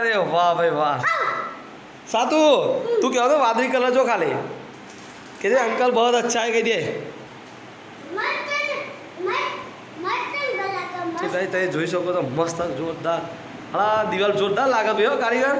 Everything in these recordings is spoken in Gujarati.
અરે વાહ ભાઈ વાહ. સાતુ તું કહેતો વાદળી કલર જો ખાલી. કે અંકલ બહુ અચ્છા હે કહી દે. તમે જોઈ શકો તો મસ્ત, જોરદાર. હા, દિવાલ જોરદાર લાગે ભાઈ કારીગર.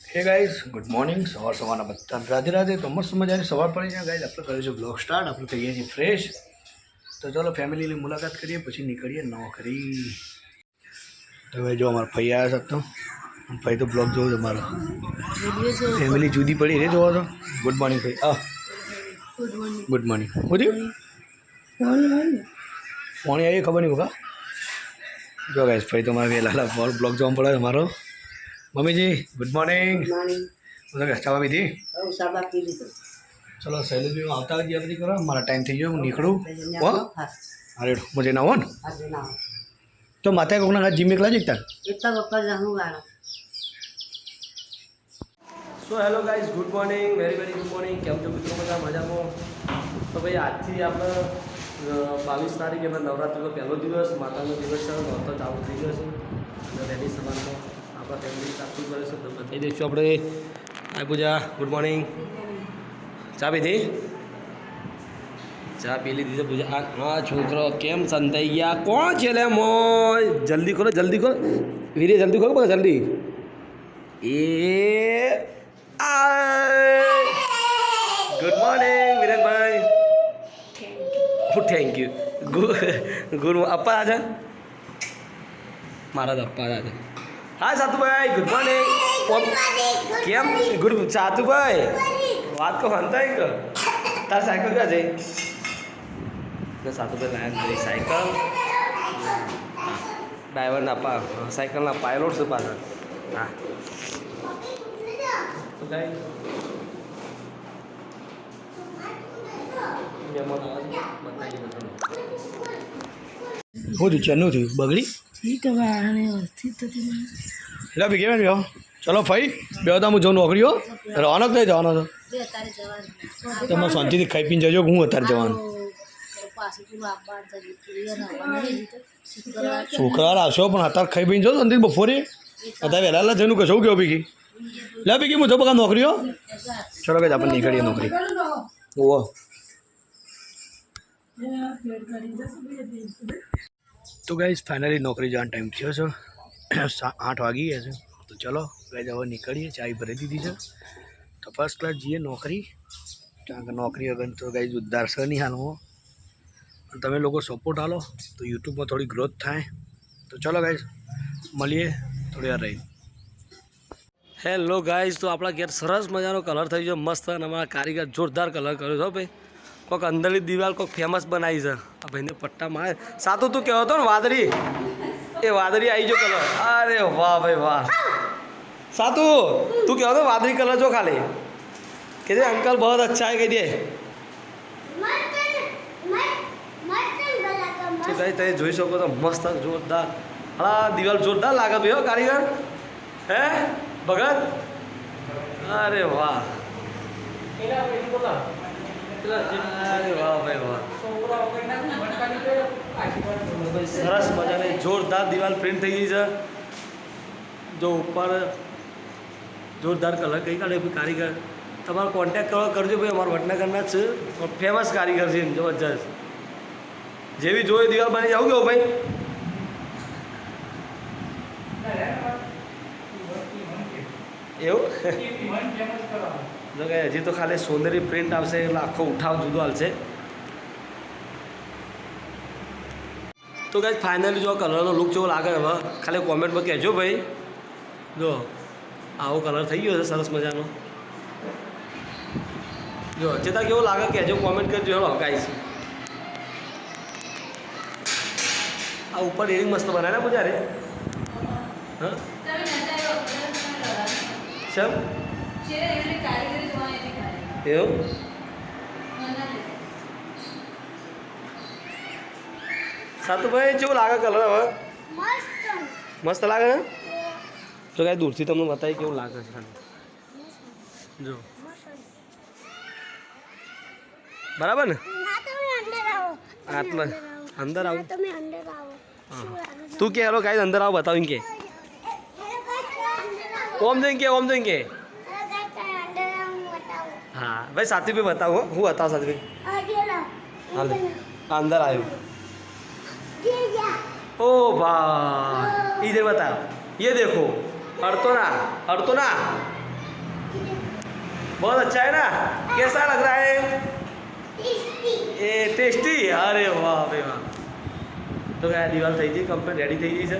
હે ગાઈઝ ગુડ મોર્નિંગ સવાર સવારના બધા રાધે રાધે. તો મસ્ત મજાની સવાર પડી જાય ગાઈઝ આપણે કરીશું બ્લોગ સ્ટાર્ટ આપણે થઈએ છીએ ફ્રેશ તો ચલો ફેમિલીની મુલાકાત કરીએ, પછી નીકળીએ. નોકરી તો ભાઈ જો અમારા ફૈયા છે, તો ભાઈ તો બ્લોગ જોવો તમારો. ફેમિલી જુદી પડી રે જોવો તો. ગુડ મોર્નિંગ ભાઈ. આ ગુડ મોર્નિંગ થયું પાણી આવી ખબર નહીં બકા જો ગાઈશ ભાઈ તો મારે વહેલા બ્લોગ જોવા પડે તમારો. મમ્મીજી ગુડ મોર્નિંગ ચા પીધી? ચલો શૈલેષભાઈ હું આવતા જ બધી કરો. મારા ટાઈમ થઈ ગયો હું નીકળું. હો અરે હું? ના હો ને તો માતા કોકના જીમ એકલા જ એકતા? So hello guys good morning very very good morning કેમ છો મિત્રો? બધા મજામાં? તો ભાઈ, આજથી આપણે બાવીસ તારીખે આપણે નવરાત્રિનો પહેલો દિવસ, માતાનો દિવસ છે નોરતો ચાલુ થઈ ગયો છે. અને વહેલી સવારમાં આપણા ફેમિલી સાચું કરે છે, તો બતાવી દઈશું આપણે. આ પૂજા ગુડ મોર્નિંગ ચા પીધી? ચા પી લીધી છે પૂજા. આ હા છોકરો કેમ સંતાઈ ગયા? કોણ છે લે મોય? જલ્દી ખોલો જલ્દી ખોલો. વીરે, જલ્દી ખોલો બસ જલ્દી. એ ગુડ મોર્નિંગ વિરેનભાઈ હું થેન્ક યુ ગુડ અપ્પા આજે મારા અપ્પા રાજન હા સાતુભાઈ ગુડ મોર્નિંગ કેમ ગુડ સાતુભાઈ વાત કહો હંતા એક તાર સાયકલ ક્યાં જઈ સાતુભાઈ લાયા સાયકલ ડ્રાઈવરના પા સાયકલના પાયલોટ છે પાછળ હા તો છે બધાને શું ચેનું થયું બગડી એટલે બી કેમ રહ્યો ચલો ફઈ બે હતા હું જઉં નોકરીઓ રવાનો જ નહીં જવાનો તો તમે શાંતિથી ખાઈ પીને જજો હું અત્યારે જવાનું. શુક્રવાર. આવશો પણ અત્યારે ખાઈ પીને જો શાંતિ બપોરે. અત્યારે વહેલા જઈને કશું કેવું બીકી લે બીકી હું જો બકા નોકરીઓ ચલો કે આપણે નીકળીએ નોકરી ઓહો તો ગાઈઝ ફાઇનલી નોકરી જવાનો ટાઈમ થયો છે સા- આઠ વાગી ગયા છે તો ચલો ગાઈઝ હવે નીકળીએ ચાય ભરી દીધી છે તો ફર્સ્ટ ક્લાસ જઈએ નોકરી કારણ કે નોકરી વગર તો ગાઈઝ ઉદ્ધાર છે નહીં હાલમાં અને તમે લોકો સપોર્ટ આલો તો યુટ્યુબમાં થોડી ગ્રોથ થાય તો ચલો ગાઈઝ મળીએ થોડી વાર રહી હેલો ગાઈઝ તો આપણા ઘેર સરસ મજાનો કલર થઈ ગયો મસ્ત અને અમારા કારીગર જોરદાર કલર કર્યો છે ભાઈ. કોઈક અંદરની દિવાલ કોઈક ફેમસ બનાવી છે. આ ભાઈને પટ્ટા મારે. સાતું તું કહેતો હતો ને, વાદળી? એ વાદળી આવી ગયો કલર અરે વાહ ભાઈ, વાહ. સાતુ તું કહેતો હતો? વાદળી કલર જો ખાલી. કે જે અંકલ બહુ અચ્છા કહી દે તો ભાઈ તમે જોઈ શકો તો મસ્ત, જોરદાર. હા દિવાલ જોરદાર લાગે ભાઈ હો, કારીગર. હે? ભગત? અરે વાહ. અરે વાહ ભાઈ વાહ. સરસ મજાની જોરદાર દિવાલ પ્રિન્ટ થઈ ગઈ છે. જો ઉપર જોરદાર કલર કઈ કાઢે કારીગર. તમારો કોન્ટેક કરો, કરજો ભાઈ, અમારા વડનગરના જ છે ફેમસ કારીગર છે જબરજસ્ત. જેવી જોઈએ દિવાલ બની જાવ કેવું ભાઈ? એવું? જો કે હજી તો ખાલી સોનેરી પ્રિન્ટ આવશે એટલે આખો ઉઠાવ જુદો હાલશે. તો કાંઈ ફાઇનલી જો કલરનો લુક જેવો લાગે હવે ખાલી કોમેન્ટમાં કહેજો ભાઈ. જો આવો કલર થઈ ગયો છે સરસ મજાનો. જો ચેતા કેવો લાગે કહેજો કોમેન્ટ કરજો હેલો ગાઈસ આ ઉપર એરિંગ મસ્ત બનાવે ને પૂજારે હા? શેમ એવું? સાતુભાઈ કેવું લાગે કલર હવે? મસ્ત. લાગે ને? તો કાંઈ દૂરથી તમને બતાવી કેવું લાગે છે. જો. બરાબર ને? આટલા અંદર આવું. આવો. તું કે હેલો કાંઈ અંદર આવો બતાવીને કે. ઓમ જઈને કે ઓમ જઈને કે હા ભાઈ સાથી ભાઈ બતાવો હો. હું બતાવો સાથી ભાઈ હાલ અંદર આવ્યું ओ भाई इधर बताओ ये देखो अड़तो ना अड़तो ना बहुत अच्छा है ना कैसा लग रहा है ये टेस्टी अरे वाह भाई वाह તો કે આ દિવાલ થઈ ગઈ કમ્પ્લીટ રેડી થઈ ગઈ છે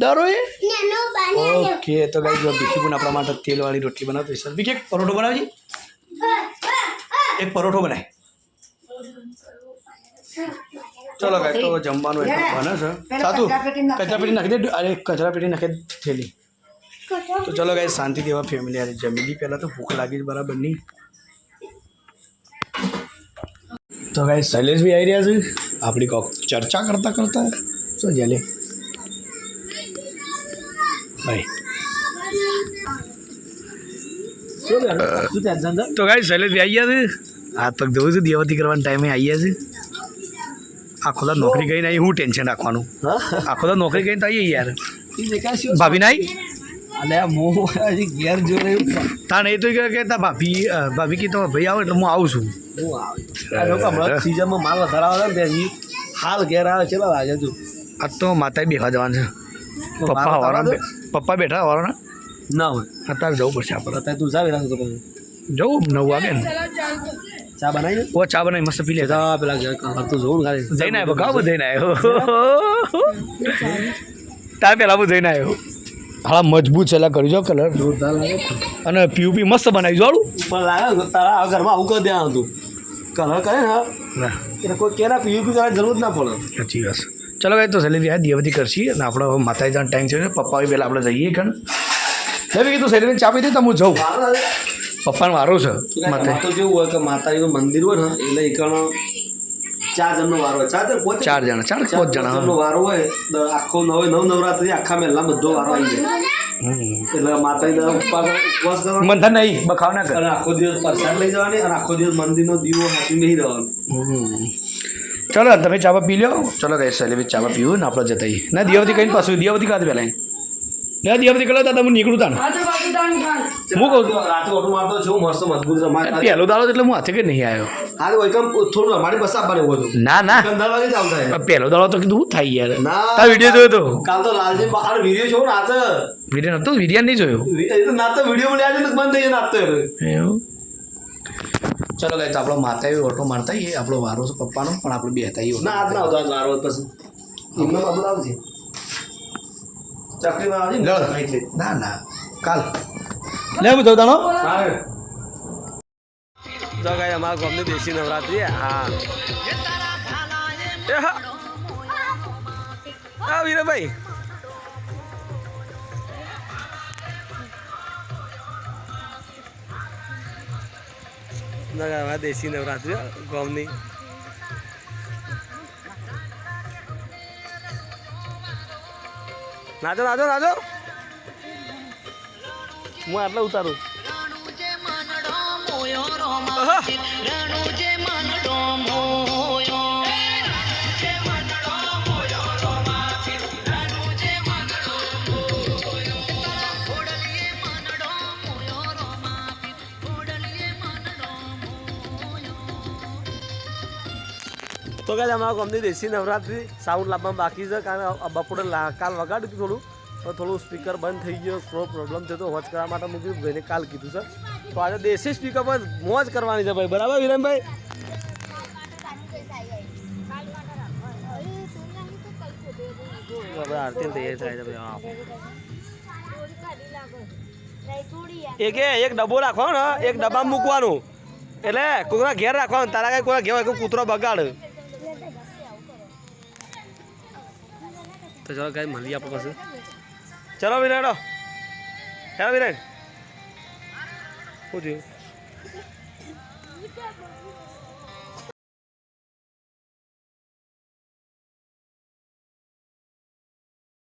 ડરો એ ઓકે તો ગાઈ જો ભીખી પણ આપણા માટે તેલવાળી રોટલી બનાવતો સર ભીખી એક પરોઠો બનાવજે. એક પરોઠો બનાય. ચલો ગાઈ તો જમવાનું એટલું બને છે. સાતું કચરા પેટી નાખી દે અરે કચરા પેટી થેલી. તો ચલો ગાઈ શાંતિ દેવા ફેમિલી અરે જમી પહેલાં તો ભૂખ લાગી બરાબર નહીં. તો ગાઈ બી આવી રહ્યા છે. આપણી કોક ચર્ચા કરતા કરતા. શું જલે તો ગાઈ શૈલેષ આવી ગયા છે? હાથ પગ ધોવું છું દેવતી કરવાના ટાઈમે આવી ગયા છે. આખો તો નોકરી કરીને આવી હું ટેન્શન રાખવાનું. આખો તો નોકરી કરીને તો આવી યાર. ભાભી ના અલે હું હજી ઘેર જો રહ્યું તાણ એ તો કે કહેતા ભાભી ભાભી કીધો ભાઈ આવો એટલે હું આવું છું. હું આવે આ હમણાં સિઝનમાં માલ વધારે આવે ને હાલ ઘેર આવે છે લાગે તું આ તો માતાએ બેહવા જવાનું છે. પપ્પા પપ્પા બેઠા વાળો ના હોય. અત્યારે જવું પડશે આપણે. અત્યારે તું જાવી રાખો તો પછી જવું? નવ વાગે ને? ચા બનાવી ઓ ચા બનાવી મસ્ત પી લે. જા પેલા કલર જોઉં ખાલી. જઈને આવ્યો ગાવ જઈને આવ્યો. તા પહેલાં હું જઈને આવ્યો. હા મજબૂત છે એટલે કરી જો કલર. જોરદાર લાગે. અને પીયુપી મસ્ત બનાવી જોડું પણ લાગે તારા આ ઘરમાં આવું કરી દેવાનું હતું કલર કરે ને એટલે કોઈ કેરા પીયુપી કરવાની જરૂર જ ના પડે. સાચી વાત ચલો ભાઈ તો સેલિબ્રી આ દિવાળી કરશી અને આપણે હવે માતાજી જવાનો ટાઈમ છે. પપ્પા બી પહેલાં આપણે જઈએ કણ મેં કીધું સેલિબ્રી ચા પી દે તો હું જઉં. પપ્પાનો વારો છે. માતા તો કેવું હોય કે માતાજીનું મંદિર હોય ને એટલે એકણ ચાર જણનો વારો હોય. ચાર જણ પોતે? ચાર જણા ચાર પાંચ જણા જણનો વારો હોય આખો નવ નવ નવરાત્રી આખા મહેલા બધો વારો આવી જાય. એટલે માતાજી ઉપવાસ કરવાનો મંથન નહીં બખાવ ના કરે. આખો દિવસ પ્રસાદ લઈ જવાની અને આખો દિવસ મંદિરનો દીવો હાથી નહીં રહેવાનો. ચલો તમે ચાવા પી લો ચલો કઈ સેલિબ્રી ચાવા પીવું ને આપણે જતા. ના દિયાવતી કહીને પાછું દિયાવતી કાંત પહેલાં ના દિયાવતી કરો દાદા હું નીકળું તાણ. હું કહું. રાતે ઓટો મારતો છું મસ્ત મજબૂત રમાય પહેલો દાડો એટલે હું હાથે કે નહીં આવ્યો હાલ વૈકમ થોડું રમાડી બસ આપવાનું એવું હતું ના ના. વાગે જ આવતા પહેલો દાડો તો કીધું થાય યાર. ના વીડિયો જોયો તો? કાલ તો લાલજી બહાર વીડિયો છો નાચે વીડિયો નતો વીડિયો નહીં જોયો? ના તો વીડિયો મળ્યા છે તો બંધ થઈ જાય એટલે એવું? ચલો ગાય તો આપણો માતા એવી ઓટો મારતા એ આપણો વારો છે પપ્પાનો પણ આપણે બે હતા ના આજ ના આવતો વારો પછી. એમનો બાબુ આવશે ચકરીમાં આવજે ને ના ના કાલ. લે હું જઉં તાણો. તો ગાય અમારા ગામની દેશી નવરાત્રી હા. એ હા. હા વીરભાઈ. ના અમારા દેશી નવરાત્રી ગામની. નાચો નાચો નાચો હું આટલા ઉતારું. આહા. તો કાલે અમારા ગામની દેશી નવરાત્રી સાઉન્ડ લાવવામાં બાકી છે, કારણ બપોરે કાલ વગાડ્યું થોડું, તો થોડું સ્પીકર બંધ થઈ ગયો, થોડો પ્રોબ્લેમ થયો તો કરવા માટે મૂકી ભાઈને કાલ કીધું છે. તો આજે દેશી સ્પીકર પર મોજ કરવાની છે ભાઈ, બરાબર વિરેનભાઈ ભાઈ એક ડબ્બો રાખવાનો, એક ડબ્બામાં મૂકવાનું. એટલે કોઈના ઘેર રાખવાનું, તારા કઈ કોઈના ઘેર કૂતરો બગાડ. તો ચલો ગાય મળીએ આપણે પછી. ચલો વિરાડો હેલો વિરાડ શું થયું?